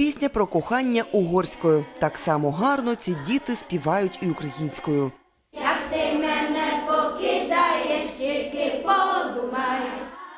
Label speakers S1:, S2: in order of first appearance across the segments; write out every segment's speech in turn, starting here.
S1: пісня про кохання угорською. Так само гарно ці діти співають і українською.
S2: Як ти мене покидаєш, тільки подумай.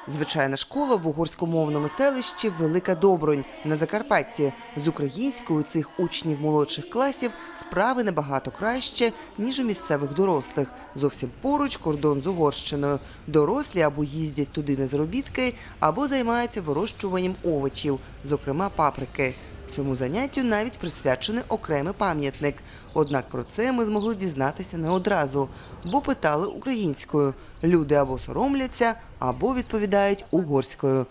S1: Звичайна школа в угорськомовному селищі Велика Добронь на Закарпатті. З українською цих учнів молодших класів справи набагато краще, ніж у місцевих дорослих. Зовсім поруч кордон з Угорщиною. Дорослі або їздять туди на заробітки, або займаються вирощуванням овочів, зокрема паприки. Цьому заняттю навіть присвячений окремий пам'ятник. Однак про це ми змогли дізнатися не одразу, бо питали українською. Люди або соромляться, або відповідають угорською.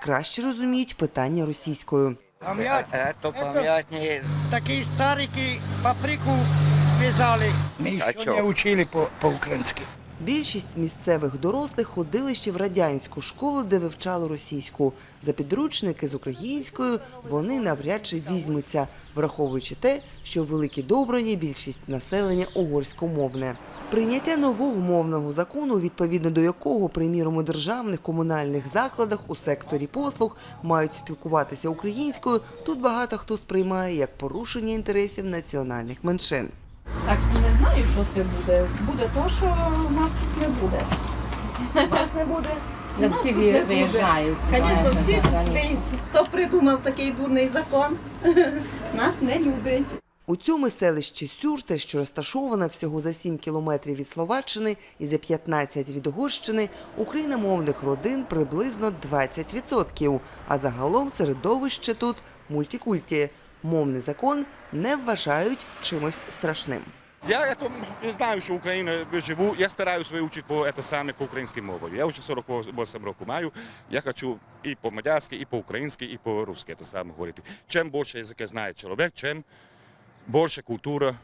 S1: Краще розуміють питання російською.
S3: Пам'ять,
S4: Ето пам'ятні.
S3: такі старики паприку в'язали. Ми не учили по- по-українськи.
S1: Більшість місцевих дорослих ходили ще в радянську школу, де вивчали російську. За підручники з українською вони навряд чи візьмуться, враховуючи те, що в Великій Доброні більшість населення угорськомовне. Прийняття нового мовного закону, відповідно до якого, приміром, у державних комунальних закладах у секторі послуг мають спілкуватися українською, тут багато хто сприймає як порушення інтересів національних меншин.
S5: Так що не знаю, що це буде. Буде то, що нас тут не буде.
S1: Вас не буде?
S6: Не всі виїжджають.
S5: Звісно, всі
S6: за границю.
S5: хто придумав такий дурний закон, нас не любить.
S1: У цьому селищі Сюрте, що розташоване всього за 7 кілометрів від Словаччини і за 15 від Угорщини, україномовних родин приблизно 20%, а загалом середовище тут мультикульті. Мовний закон не вважають чимось страшним.
S7: Я это, я знаю, що Україна живу. Я стараюсь вивчити по это саме по українській мові. Я вже 48 років маю. Я хочу і по мадярськи, і по українськи, і по русски це саме говорити. Чим більше язика знає чоловік, чим більше культура.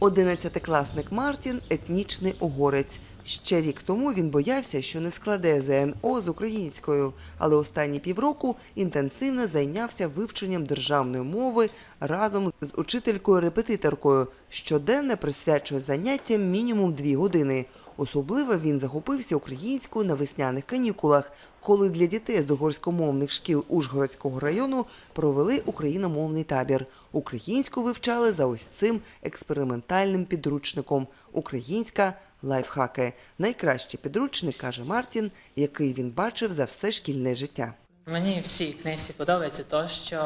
S1: Одинадцятикласник Мартін етнічний угорець. Ще рік тому він боявся, що не складе ЗНО з українською, але останні півроку інтенсивно зайнявся вивченням державної мови разом з учителькою-репетиторкою. Щоденно присвячує заняттям мінімум дві години. Особливо він захопився українською на весняних канікулах, коли для дітей з угорськомовних шкіл Ужгородського району провели україномовний табір. Українську вивчали за ось цим експериментальним підручником Українська лайфхаки. Найкращий підручник, каже Мартін, який він бачив за все шкільне життя.
S8: Мені в цій книжці подобається те, що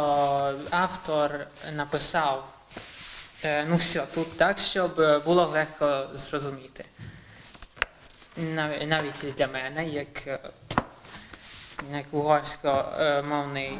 S8: автор написав е, ну все тут так, щоб було легко зрозуміти. Нав- Навіть для мене, як, е, як угорськомовний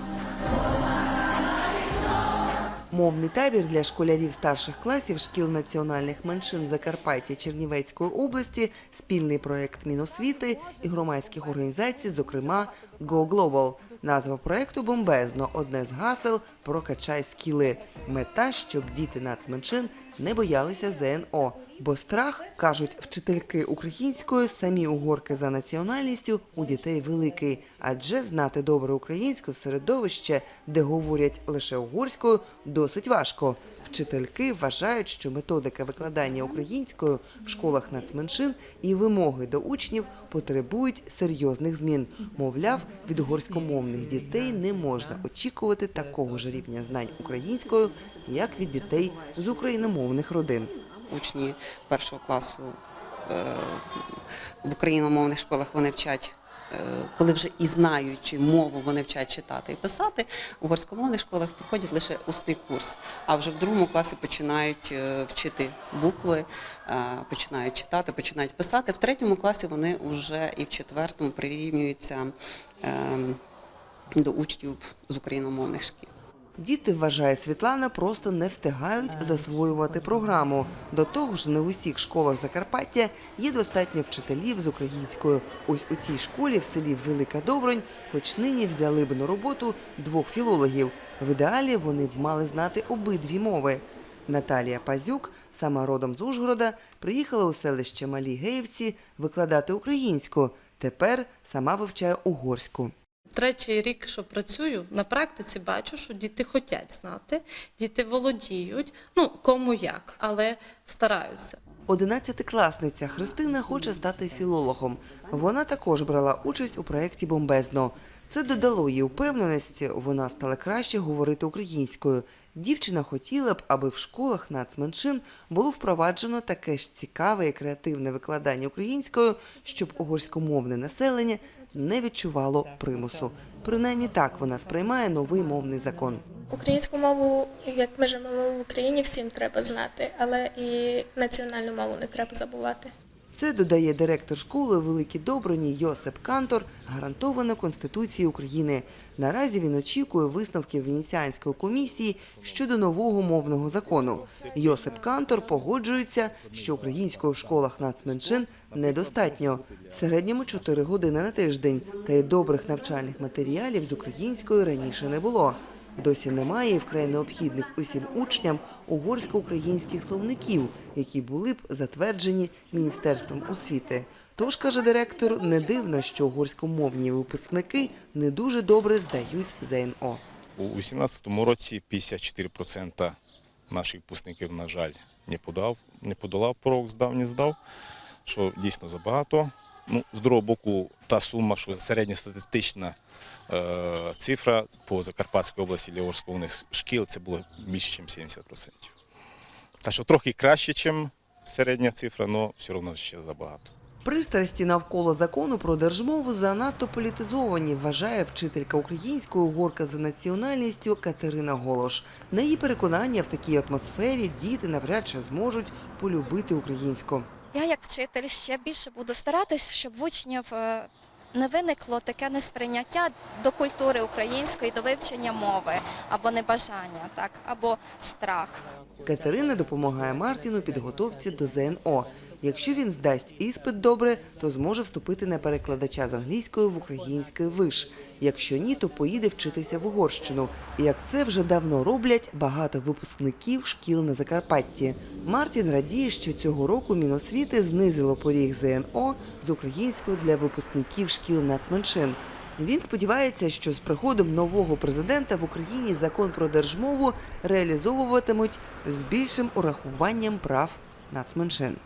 S1: Мовний табір для школярів старших класів шкіл національних меншин Закарпаття Чернівецької області, спільний проект Міносвіти і громадських організацій, зокрема Go Global. Назва проекту бомбезно одне з гасел Прокачай скіли. Мета, щоб діти нацменшин не боялися ЗНО. Бо страх, кажуть вчительки української, самі угорки за національністю у дітей великий, адже знати добре українську в середовище, де говорять лише угорською, досить важко. Вчительки вважають, що методика викладання українською в школах нацменшин і вимоги до учнів потребують серйозних змін. Мовляв, від угорськомовних дітей не можна очікувати такого ж рівня знань українською, як від дітей з україномовних родин.
S9: учні першого класу е, в україномовних школах вони вчать. е, Коли вже і знаючи мову, вони вчать читати і писати, у угорськомовних школах проходять лише усний курс, а вже в другому класі починають е, вчити букви, починають читати, починають писати. В третьому класі вони вже і в четвертому прирівнюються ем, до учнів з україномовних шкіл.
S1: Діти, вважає Світлана, просто не встигають засвоювати програму. До того ж, не в усіх школах Закарпаття є достатньо вчителів з українською. Ось у цій школі в селі Велика Добронь, хоч нині взяли б на роботу двох філологів. В ідеалі вони б мали знати обидві мови. Наталія Пазюк, сама родом з Ужгорода, приїхала у селище Малі Геївці викладати українську. Тепер сама вивчає угорську.
S10: Третій рік, що працюю, на практиці бачу, що діти хочуть знати, діти володіють, ну кому як, але стараються.
S1: Одинадцятикласниця Христина хоче стати філологом. Вона також брала участь у проєкті Бомбезно. Це додало їй упевненості, вона стала краще говорити українською. Дівчина хотіла б, аби в школах нацменшин було впроваджено таке ж цікаве і креативне викладання українською, щоб угорськомовне населення не відчувало примусу. Принаймні так вона сприймає новий мовний закон.
S6: Українську мову, як ми живемо в Україні, всім треба знати, але і національну мову не треба забувати.
S1: Це додає директор школи у Великій Добрині Йосип Кантор, гарантовано Конституції України. Наразі він очікує висновків Венеціанської комісії щодо нового мовного закону. Йосип Кантор погоджується, що української в школах нацменшин недостатньо. В середньому 4 години на тиждень, та й добрих навчальних матеріалів з українською раніше не було. Досі немає вкрай необхідних усім учням угорсько-українських словників, які були б затверджені Міністерством освіти. Тож, каже директор, не дивно, що угорськомовні випускники не дуже добре здають ЗНО.
S11: У 2018 році 54% наших випускників, на жаль, не подав, не подолав порог здав, не здав, що дійсно забагато. Ну, з другого боку, та сума, що середньостатистична цифра по Закарпатській області для угорськомовних шкіл це було більше, ніж 70%. Так що трохи краще, ніж середня цифра, але все одно ще забагато.
S1: Пристрасті навколо закону про держмову занадто політизовані, вважає вчителька української угорка за національністю Катерина Голош. На її переконання в такій атмосфері діти навряд чи зможуть полюбити українську.
S12: Я, як вчитель, ще більше буду старатись, щоб в учнів е, не виникло таке несприйняття до культури української, до вивчення мови, або небажання, так, або страх.
S1: Катерина допомагає Мартіну підготовці до ЗНО. Якщо він здасть іспит добре, то зможе вступити на перекладача з англійської в український виш. Якщо ні, то поїде вчитися в Угорщину. І Як це вже давно роблять багато випускників шкіл на Закарпатті. Мартін радіє, що цього року Міносвіти знизило поріг ЗНО з українською для випускників шкіл нацменшин. Він сподівається, що з приходом нового президента в Україні закон про держмову реалізовуватимуть з більшим урахуванням прав нацменшин.